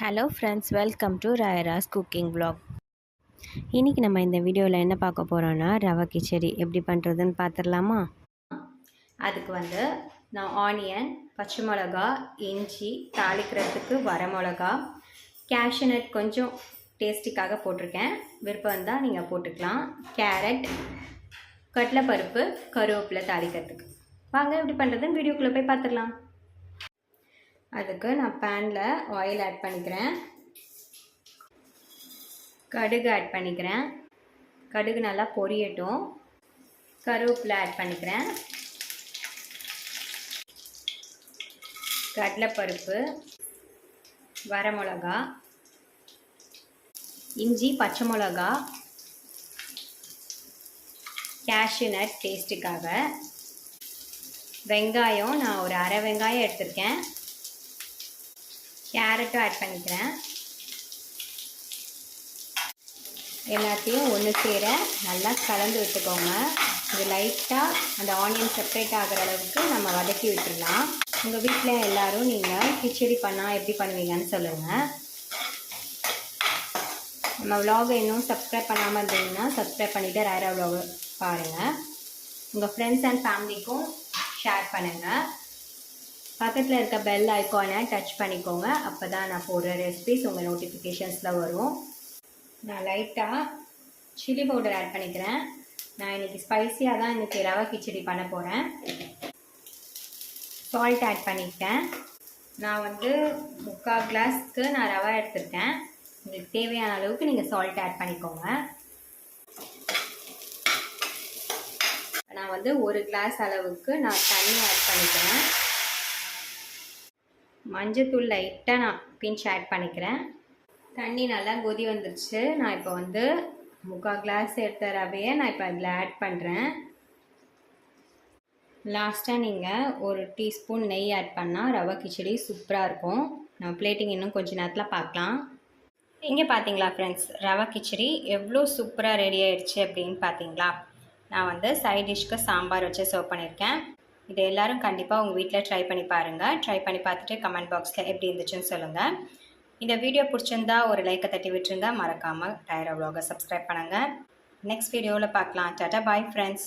Hello friends welcome to Rayaras cooking vlog இன்றைக்கி நம்ம இந்த வீடியோவில் என்ன பார்க்க போகிறோன்னா ரவை கிச்சடி எப்படி பண்ணுறதுன்னு பார்த்துடலாமா? அதுக்கு வந்து நான் ஆனியன் பச்சை மிளகா இஞ்சி தாளிக்கிறதுக்கு வரமிளகா கேஷ்யூநட் கொஞ்சம் டேஸ்டிக்காக போட்டிருக்கேன். விருப்பம் இருந்தால் நீங்கள் போட்டுக்கலாம். கேரட் கடலைப்பருப்பு கருவேப்பிலை தாளிக்கிறதுக்கு. வாங்க எப்படி பண்ணுறதுன்னு வீடியோக்குள்ளே போய் பார்த்துடலாம். அதுக்கு நான் பேனில் ஆயில் ஆட் பண்ணிக்கிறேன். கடுகு ஆட் பண்ணிக்கிறேன். கடுகு நல்லா பொரியட்டும். கருவேப்பிலை ஆட் பண்ணிக்கிறேன். கடலைப்பருப்பு வரமிளகா இஞ்சி பச்சை மிளகா cashew டேஸ்ட்டுக்காக வெங்காயம் நான் ஒரு அரை வெங்காயம் எடுத்திருக்கேன். கேரட்டும் ஆட் பண்ணிக்கிறேன். எல்லாத்தையும் ஒன்று சேர நல்லா கலந்து விட்டுக்கோங்க. இது லைட்டாக அந்த ஆனியன் செப்பரேட் ஆகிற அளவுக்கு நம்ம வதக்கி விட்டுடலாம் உங்கள் வீட்டில் எல்லோரும் நீங்கள் கிச்சடி பண்ணால் எப்படி பண்ணுவீங்கன்னு சொல்லுங்கள் நம்ம விலாகை இன்னும் சப்ஸ்கிரைப் பண்ணாமல் இருந்தீங்கன்னா சப்ஸ்கிரைப் பண்ணிவிட்டு ரேரா vlog பாருங்கள் உங்கள் ஃப்ரெண்ட்ஸ் அண்ட் ஃபேமிலிக்கும் ஷேர் பண்ணுங்கள் பக்கத்தில் இருக்க பெல் ஐக்கானை டச் பண்ணிக்கோங்க. அப்போ தான் நான் போடுற ரெசிபிஸ் உங்கள் நோட்டிஃபிகேஷன்ஸில் வரும். நான் லைட்டாக சில்லி பவுடர் ஆட் பண்ணிக்கிறேன். நான் இன்றைக்கி ஸ்பைஸியாக தான் இன்றைக்கி ரவை கிச்சடி பண்ண போகிறேன் சால்ட் ஆட் பண்ணிக்கிட்டேன். நான் வந்து முக்கால் கிளாஸ்க்கு நான் ரவை எடுத்திருக்கேன். உங்களுக்கு தேவையான அளவுக்கு நீங்கள் சால்ட் ஆட் பண்ணிக்கோங்க. நான் வந்து ஒரு கிளாஸ் அளவுக்கு நான் தண்ணி ஆட் பண்ணிக்கிறேன். மஞ்சத்தூள் லைட்டாக நான் பிஞ்ச் ஆட் பண்ணிக்கிறேன். தண்ணி நல்லா கொதி வந்துருச்சு. நான் இப்போ வந்து முக்கால் கிளாஸ் எடுத்த ரவையை நான் இப்போ அதில் ஆட் பண்ணுறேன் லாஸ்ட்டாக நீங்கள் ஒரு டீஸ்பூன் நெய் ஆட் பண்ணால் ரவை கிச்சடி சூப்பராக இருக்கும். நம்ம பிளேட்டிங் இன்னும் கொஞ்சம் நேரத்தில் பார்க்கலாம். இங்கே பார்த்தீங்களா ஃப்ரெண்ட்ஸ் ரவை கிச்சடி எவ்வளோ சூப்பராக ரெடி ஆயிடுச்சு அப்படின்னு பார்த்தீங்களா நான் வந்து சைட் டிஷ்க்கு சாம்பார் வச்சு சர்வ் பண்ணியிருக்கேன். இது எல்லாரும் கண்டிப்பாக உங்கள் வீட்டில் ட்ரை பண்ணி பாருங்கள் ட்ரை பண்ணி பார்த்துட்டு கமெண்ட் பாக்ஸில் எப்படி இருந்துச்சுன்னு சொல்லுங்கள் இந்த வீடியோ பிடிச்சிருந்தா ஒரு லைக்கை தட்டி விட்டுருங்க. மறக்காமல் டயரோ வ்ளாகை சப்ஸ்கிரைப் பண்ணுங்கள் நெக்ஸ்ட் வீடியோவில் பார்க்கலாம். Tata bye friends